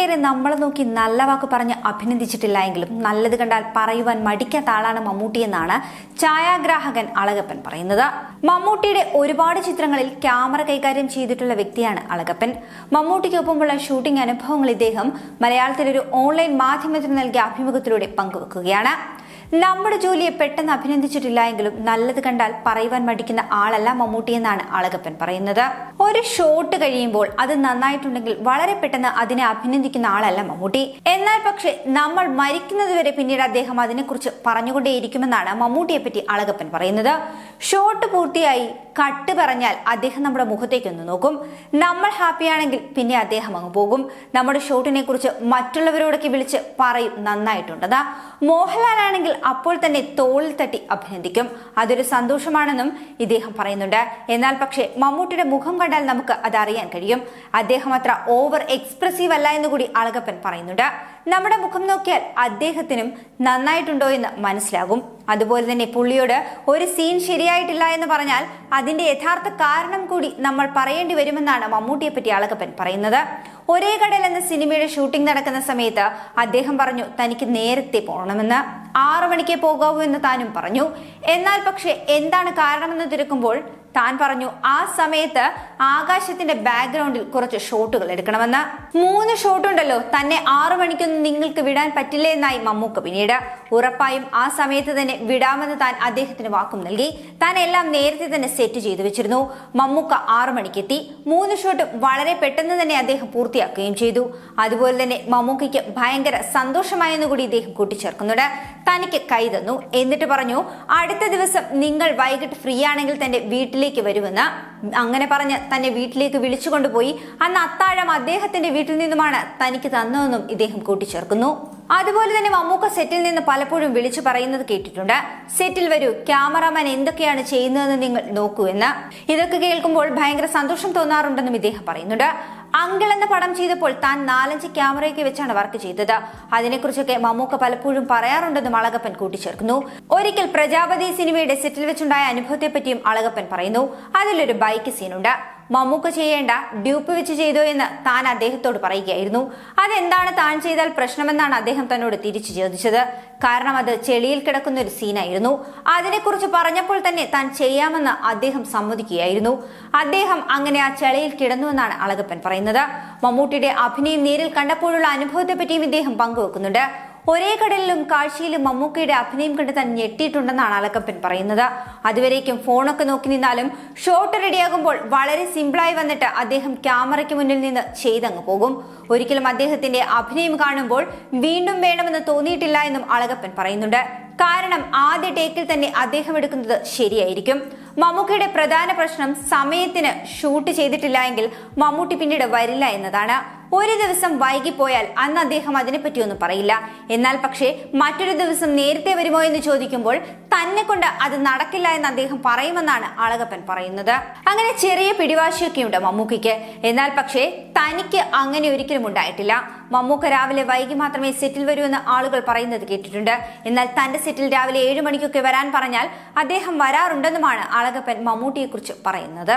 കയറി നമ്മളെ നോക്കി നല്ല വാക്ക് പറഞ്ഞ് അഭിനന്ദിച്ചിട്ടില്ല എങ്കിലും നല്ലത് കണ്ടാൽ പറയുവാൻ മടിക്കാത്ത ആളാണ് മമ്മൂട്ടി എന്നാണ് ഛായാഗ്രാഹകൻ അളകപ്പൻ പറയുന്നത്. മമ്മൂട്ടിയുടെ ഒരുപാട് ചിത്രങ്ങളിൽ ക്യാമറ കൈകാര്യം ചെയ്തിട്ടുള്ള വ്യക്തിയാണ് അളകപ്പൻ. മമ്മൂട്ടിക്കൊപ്പമുള്ള ഷൂട്ടിംഗ് അനുഭവങ്ങൾ ഇദ്ദേഹം മലയാളത്തിലൊരു ഓൺലൈൻ മാധ്യമത്തിന് നൽകിയ അഭിമുഖത്തിലൂടെ പങ്കുവെക്കുകയാണ്. നമ്മുടെ ജോലിയെ പെട്ടെന്ന് അഭിനന്ദിച്ചിട്ടില്ല എങ്കിലും നല്ലത് കണ്ടാൽ പറയുവാൻ മടിക്കുന്ന ആളല്ല മമ്മൂട്ടി എന്നാണ് അളകപ്പൻ പറയുന്നത്. ഒരു ഷോട്ട് കഴിയുമ്പോൾ അത് നന്നായിട്ടുണ്ടെങ്കിൽ വളരെ പെട്ടെന്ന് അതിനെ അഭിനന്ദിക്കുന്ന ആളല്ല മമ്മൂട്ടി. എന്നാൽ പക്ഷേ നമ്മൾ മരിക്കുന്നത് വരെ പിന്നീട് അദ്ദേഹം അതിനെക്കുറിച്ച് പറഞ്ഞുകൊണ്ടേയിരിക്കുമെന്നാണ് മമ്മൂട്ടിയെ പറ്റി അളകപ്പൻ പറയുന്നത്. ഷോട്ട് പൂർത്തിയായി കട്ട് പറഞ്ഞാൽ അദ്ദേഹം നമ്മുടെ മുഖത്തേക്കൊന്ന് നോക്കും. നമ്മൾ ഹാപ്പിയാണെങ്കിൽ പിന്നെ അദ്ദേഹം അങ്ങ് പോകും. നമ്മുടെ ഷോട്ടിനെ കുറിച്ച് മറ്റുള്ളവരോടൊക്കെ വിളിച്ച് പറയും നന്നായിട്ടുണ്ടെന്ന്. മോഹൻലാൽ ആണെങ്കിൽ അപ്പോൾ തന്നെ തോളിൽ തട്ടി അഭിനന്ദിക്കും. അതൊരു സന്തോഷമാണെന്നും ഇദ്ദേഹം പറയുന്നുണ്ട്. എന്നാൽ പക്ഷേ മമ്മൂട്ടിയുടെ മുഖം കണ്ടാൽ നമുക്ക് അത് അറിയാൻ കഴിയും. അദ്ദേഹം അത്ര ഓവർ എക്സ്പ്രസീവ് അല്ല എന്ന് കൂടി അളകപ്പൻ പറയുന്നുണ്ട്. നമ്മുടെ മുഖം നോക്കിയാൽ അദ്ദേഹത്തിനും നന്നായിട്ടുണ്ടോ എന്ന് മനസ്സിലാകും. അതുപോലെ തന്നെ പുള്ളിയോട് ഒരു സീൻ ശരിയായിട്ടില്ല എന്ന് പറഞ്ഞാൽ അതിന്റെ യഥാർത്ഥ കാരണം കൂടി നമ്മൾ പറയേണ്ടി വരുമെന്നാണ് മമ്മൂട്ടിയെ പറ്റി അളകപ്പൻ പറയുന്നത്. ഒരേ കടൽ എന്ന സിനിമയുടെ ഷൂട്ടിംഗ് നടക്കുന്ന സമയത്ത് അദ്ദേഹം പറഞ്ഞു തനിക്ക് നേരത്തെ പോകണമെന്ന്. ആറു മണിക്കേ പോകാവൂ എന്ന് താനും പറഞ്ഞു. എന്നാൽ പക്ഷേ എന്താണ് കാരണമെന്ന് തിരക്കുമ്പോൾ താൻ പറഞ്ഞു ആ സമയത്ത് ആകാശത്തിന്റെ ബാക്ക്ഗ്രൗണ്ടിൽ കുറച്ച് ഷോട്ടുകൾ എടുക്കണമെന്ന്. മൂന്ന് ഷോട്ടുണ്ടല്ലോ. തന്നെ ആറു മണിക്കൊന്നും നിങ്ങൾക്ക് വിടാൻ പറ്റില്ല? എന്നായി മമ്മൂക്ക പിന്നീട്. ഉറപ്പായും ആ സമയത്ത് തന്നെ വിടാമെന്ന് താൻ അദ്ദേഹത്തിന് വാക്കും നൽകി. താൻ എല്ലാം നേരത്തെ തന്നെ സെറ്റ് ചെയ്തു വെച്ചിരുന്നു. മമ്മൂക്ക ആറു മണിക്കെത്തി. മൂന്ന് ഷോട്ടും വളരെ പെട്ടെന്ന് തന്നെ അദ്ദേഹം പൂർത്തിയാക്കുകയും ചെയ്തു. അതുപോലെ തന്നെ മമ്മൂക്കയ്ക്ക് ഭയങ്കര സന്തോഷമായെന്ന് കൂടി ഇദ്ദേഹം കൂട്ടിച്ചേർക്കുന്നുണ്ട്. തനിക്ക് കൈ തന്നു. എന്നിട്ട് പറഞ്ഞു അടുത്ത ദിവസം നിങ്ങൾ വൈകിട്ട് ഫ്രീ ആണെങ്കിൽ തന്റെ വീട്ടിലേക്ക് വരുമെന്ന് അങ്ങനെ പറഞ്ഞ് തന്നെ വീട്ടിലേക്ക് വിളിച്ചുകൊണ്ടുപോയി. അന്ന് അത്താഴം അദ്ദേഹത്തിന്റെ വീട്ടിൽ നിന്നുമാണ് തനിക്ക് തന്നതെന്നും ഇദ്ദേഹം കൂട്ടിച്ചേർക്കുന്നു. അതുപോലെ തന്നെ മമ്മൂക്ക സെറ്റിൽ നിന്ന് പലപ്പോഴും വിളിച്ചു പറയുന്നത് കേട്ടിട്ടുണ്ട്. സെറ്റിൽ വരൂ ക്യാമറാമാൻ എന്തൊക്കെയാണ് ചെയ്യുന്നതെന്ന് നിങ്ങൾ നോക്കൂ എന്ന്. ഇതൊക്കെ കേൾക്കുമ്പോൾ ഭയങ്കര സന്തോഷം തോന്നാറുണ്ടെന്നും ഇദ്ദേഹം പറയുന്നുണ്ട്. അങ്കിൾ എന്ന പടം ചെയ്തപ്പോൾ താൻ നാലഞ്ച് ക്യാമറയൊക്കെ വെച്ചാണ് വർക്ക് ചെയ്തത്. അതിനെക്കുറിച്ചൊക്കെ മമ്മൂക്ക പലപ്പോഴും പറയാറുണ്ടെന്നും അളകപ്പൻ കൂട്ടിച്ചേർക്കുന്നു. ഒരിക്കൽ പ്രജാപതി സിനിമയുടെ സെറ്റിൽ വെച്ചുണ്ടായ അനുഭവത്തെ പറ്റിയും അളകപ്പൻ പറയുന്നു. അതിലൊരു ബൈക്ക് സീനുണ്ട്. മമ്മൂക്ക ചെയ്യേണ്ട ഡ്യൂപ്പ് വെച്ച് ചെയ്തോ എന്ന് താൻ അദ്ദേഹത്തോട് പറയുകയായിരുന്നു. അതെന്താണ് താൻ ചെയ്താൽ പ്രശ്നമെന്നാണ് അദ്ദേഹം തന്നോട് തിരിച്ചു ചോദിച്ചത്. കാരണം അത് ചെളിയിൽ കിടക്കുന്ന ഒരു സീനായിരുന്നു. അതിനെക്കുറിച്ച് പറഞ്ഞപ്പോൾ തന്നെ താൻ ചെയ്യാമെന്ന് അദ്ദേഹം സമ്മതിക്കുകയായിരുന്നു. അദ്ദേഹം അങ്ങനെ ആ ചെളിയിൽ കിടന്നുവെന്നാണ് അളകപ്പൻ പറയുന്നത്. മമ്മൂട്ടിയുടെ അഭിനയം നേരിൽ കണ്ടപ്പോഴുള്ള അനുഭവത്തെ പറ്റിയും ഇദ്ദേഹം പങ്കുവെക്കുന്നുണ്ട്. ഒരേ കടലിലും കാഴ്ചയിലും മമ്മൂക്കയുടെ അഭിനയം കണ്ട് താൻ ഞെട്ടിയിട്ടുണ്ടെന്നാണ് അലക്കപ്പൻ പറയുന്നത്. അതുവരേക്കും ഫോണൊക്കെ നോക്കി നിന്നാലും ഷോട്ട് റെഡിയാകുമ്പോൾ വളരെ സിമ്പിളായി വന്നിട്ട് അദ്ദേഹം ക്യാമറയ്ക്ക് മുന്നിൽ നിന്ന് ചെയ്തങ്ങ് പോകും. ഒരിക്കലും അദ്ദേഹത്തിന്റെ അഭിനയം കാണുമ്പോൾ വീണ്ടും വേണമെന്ന് തോന്നിയിട്ടില്ല എന്നും അളകപ്പൻ പറയുന്നുണ്ട്. കാരണം ആദ്യ ടേക്കിൽ തന്നെ അദ്ദേഹം എടുക്കുന്നത് ശരിയായിരിക്കും. മമ്മൂക്കയുടെ പ്രധാന പ്രശ്നം സമയത്തിന് ഷൂട്ട് ചെയ്തിട്ടില്ല എങ്കിൽ മമ്മൂട്ടി പിന്നീട് വരില്ല എന്നതാണ്. ഒരു ദിവസം വൈകിപ്പോയാൽ അന്ന് അദ്ദേഹം അതിനെപ്പറ്റി ഒന്നും പറയില്ല. എന്നാൽ പക്ഷേ മറ്റൊരു ദിവസം നേരത്തെ വരുമോ എന്ന് ചോദിക്കുമ്പോൾ തന്നെ കൊണ്ട് അത് നടക്കില്ല എന്ന് അദ്ദേഹം പറയുമെന്നാണ് അളകപ്പൻ പറയുന്നത്. അങ്ങനെ ചെറിയ പിടിവാശിയൊക്കെ പിടിവാശിയൊക്കെയുണ്ട് മമ്മൂക്കയ്ക്ക്. എന്നാൽ പക്ഷേ തനിക്ക് അങ്ങനെ ഒരിക്കലും ഉണ്ടായിട്ടില്ല. മമ്മൂക്ക രാവിലെ വൈകി മാത്രമേ സെറ്റിൽ വരൂ എന്ന് ആളുകൾ പറയുന്നത് കേട്ടിട്ടുണ്ട്. എന്നാൽ തന്റെ സെറ്റിൽ രാവിലെ ഏഴ് മണിക്കൊക്കെ വരാൻ പറഞ്ഞാൽ അദ്ദേഹം വരാറുണ്ടെന്നുമാണ് അളകപ്പൻ മമ്മൂട്ടിയെക്കുറിച്ച് പറയുന്നത്.